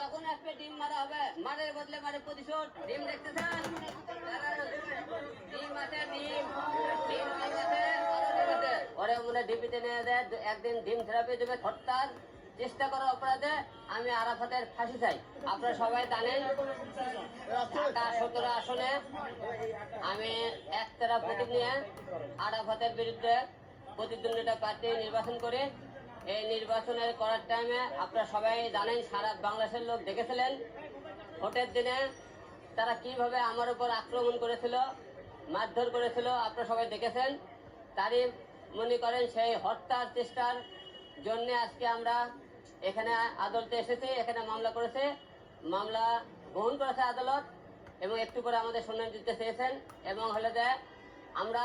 যখন আসবে ডিম মারা হবে। মারের বদলে মারে প্রতিশোধ। ডিম ডিম আছে, ডিম। ডিম আছে ওরে মনে ডিপিতে নিয়ে দেয় একদিন ডিম থেরাপি দেবে হত্যার চেষ্টা করার অপরাধে, আমি আরাফাতের ফাঁসি চাই। আপনারা সবাই জানেন, ঢাকা সতেরো আসনে আমি একতারা প্রতীক নিয়ে আরাফাতের বিরুদ্ধে প্রতিদ্বন্দ্বিতা প্রার্থী নির্বাচন করি এই নির্বাচনের করার টাইমে আপনারা সবাই জানেন, সারা বাংলাদেশের লোক দেখেছিলেন ভোটের দিনে তারা কীভাবে আমার উপর আক্রমণ করেছিল, মারধর করেছিল, আপনারা সবাই দেখেছেন। তারই মনে করেন সেই হত্যার চেষ্টার জন্য আজকে আমরা এখানে আদালতে এসেছি, এখানে মামলা করেছে। মামলা গ্রহণ করেছে আদালত এবং একটু করে আমাদের শুনানি দিতে চেয়েছেন এবং হলে যে আমরা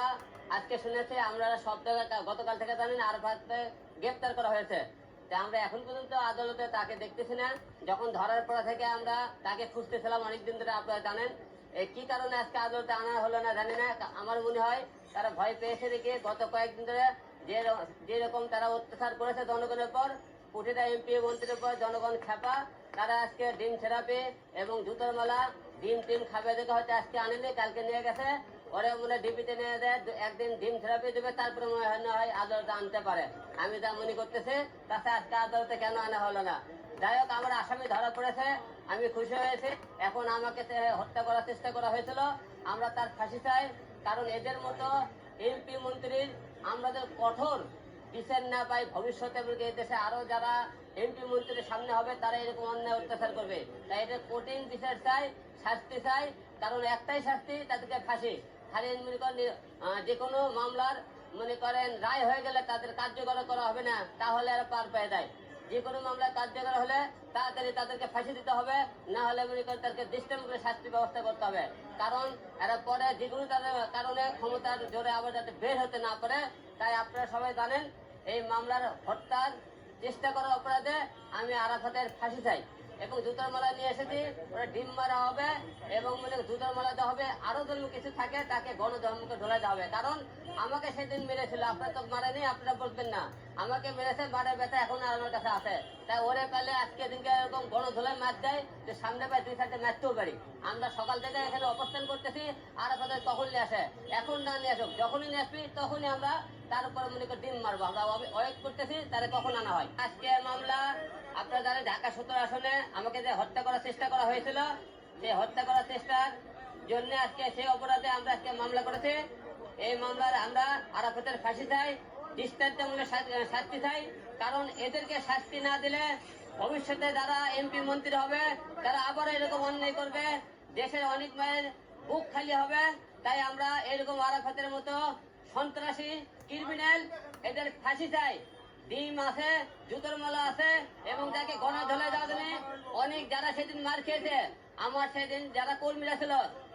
আজকে শুনেছি, আমরা সব জায়গায়, গতকাল থেকে জানেন আর গ্রেপ্তার করা হয়েছে। আমরা এখন পর্যন্ত আদালতে তাকে দেখতেছি না। যখন ধরার পর থেকে আমরা তাকে খুঁজতেছিলাম, অনেকদিন ধরে আপনারা জানেন। কি কারণে আজকে আদালতে আনা হলো না জানি না। আমার মনে হয় তারা ভয় পেয়েছে দেখে গত কয়েকদিন ধরে যে যেরকম তারা অত্যাচার করেছে জনগণের পর প্রতিটা এমপি মন্ত্রীর উপর, জনগণ খেপা, তারা আজকে ডিম থেরাপি এবং জুতোর মালা, ডিম টিম খাবে দেখে হয়তো আজকে আনেনি, কালকে নিয়ে গেছে। মনে ডিপিতে নিয়ে দেয় একদিন ডিম থেরাপি দেবে, তারপরে মনে হয় না হয় আদালতে আনতে পারে। আমি মনে আজকে আদালতে কেন আনা হলো না? যাই হোক, আমার আসামি ধরা পড়েছে, আমি খুশি হয়েছি। এখন আমাকে হত্যা করার চেষ্টা করা হয়েছিল। আমরা তার ফাঁসি চাই, কারণ এদের মতো এমপি মন্ত্রীর আমাদের কঠোর বিচার না পাই, ভবিষ্যতে এই দেশে আরও যারা এমপি মন্ত্রীর সামনে হবে, তারা এরকম অন্যায় অত্যাচার করবে। তাই এটা কঠিন বিচার চাই, শাস্তি চাই, কারণ একটাই শাস্তি, তাদেরকে ফাঁসি। খালি মনে করেন যে কোনো মামলার মনে করেন রায় হয়ে গেলে তাদের কার্যকর করা হবে না, তাহলে আর পার পেয়ে দেয় যে কোনো মামলা কার্যকর হলে তাড়াতাড়ি তাদেরকে ফাঁসি দিতে হবে, না হলে মনে করেন তাদেরকে করে শাস্তি ব্যবস্থা করতে হবে। কারণ এরা পরে যে কোনো তাদের কারণে ক্ষমতার জোরে আবার যাতে বের হতে না পারে, তাই আপনারা সবাই জানেন, এই মামলার হত্যার চেষ্টা করার অপরাধে আমি আরাফাতের ফাঁসি চাই। এবং জুতার মালা নিয়ে এসেছি। ওরা ডিম মারা হবে এবং জুতার মালা দেওয়া হবে। আরও যদি কিছু থাকে, তাকে গণধর্মকে ঢোলা দেওয়া হবে। কারণ আমাকে সেদিন মেরেছিল, আপনার তো মারেনি আপনারা বলবেন না। আমাকে মেরেছে মারের ব্যথা এখন আর আমার কাছে আছে। তাই ওরে পেলে আজকে দিনকে এরকম গণধোলায় মাছ দেয় যে সামনে পায় দুই সাইডে মারতেও পারি আমরা সকাল থেকে এখানে অবস্থান করতেছি, আর আপনাদের তখন নিয়ে আসে? এখন না নিয়ে আসুক। যখনই নিয়ে আসবি, তখনই আমরা তার উপরে মনে করি ডিম মারবো। আমরা ওয়েট করতেছি তারে কখন আনা হয়? আজকে মামলা আপনারা জানেন ঢাকা সত্তর আসনে আমাকে যে হত্যা করার চেষ্টা করা হয়েছিল যে হত্যা করার চেষ্টার জন্য আজকে সেই অপরাধে আমরা আজকে মামলা করেছি। এই মামলার আমরা আরাফতের ফাঁসি চাই, দৃষ্টান্তমূলক শাস্তি চাই। কারণ এদেরকে শাস্তি না দিলে ভবিষ্যতে যারা এমপি মন্ত্রী হবে, তারা আবার এরকম অন্যায় করবে। দেশের অনেক মায়ের বুক খালি হবে। তাই আমরা এরকম আরাফাতের মতো সন্ত্রাসী, ক্রিমিনাল এদের ফাঁসি চাই। ডিম আছে, জুতোর মালা আছে এবং তাকে গণা ধলে দেওয়া জন্য অনেক যারা সেদিন মার খেয়েছে, আমার সেদিন যারা কর্মীরা ছিল,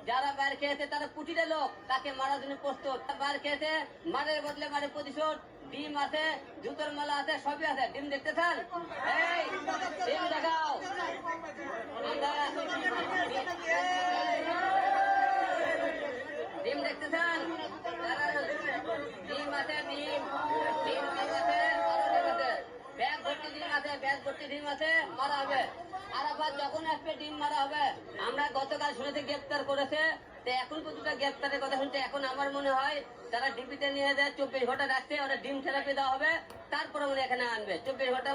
যারা বার খেয়েছে, তারা কুটিরে লোক, তাকে মারার জন্য প্রস্তুত। বার খেয়েছে, মারের বদলে মারের প্রতিশোধ, ডিম আছে, জুতোর মালা আছে, সবই আছে। ডিম দেখতে চান? ডিম দেখাও আমরা ডিম দেখতে চান ডিম আছে ডিম ডিম ডিম আছে আরও ডিম আছে ব্যাগ ভর্তি আর আবার যখন ডিম মারা হবে। আমরা গতকাল শুনেছি করেছে। এখন কথা এখন আমার মনে হয় তারা ডিপিতে নিয়ে যায়, চব্বিশ ঘণ্টা রাখছে, ওরা ডিম থেরাপি দেওয়া হবে। তারপরে হয় এখানে আনবে। চব্বিশ ঘণ্টা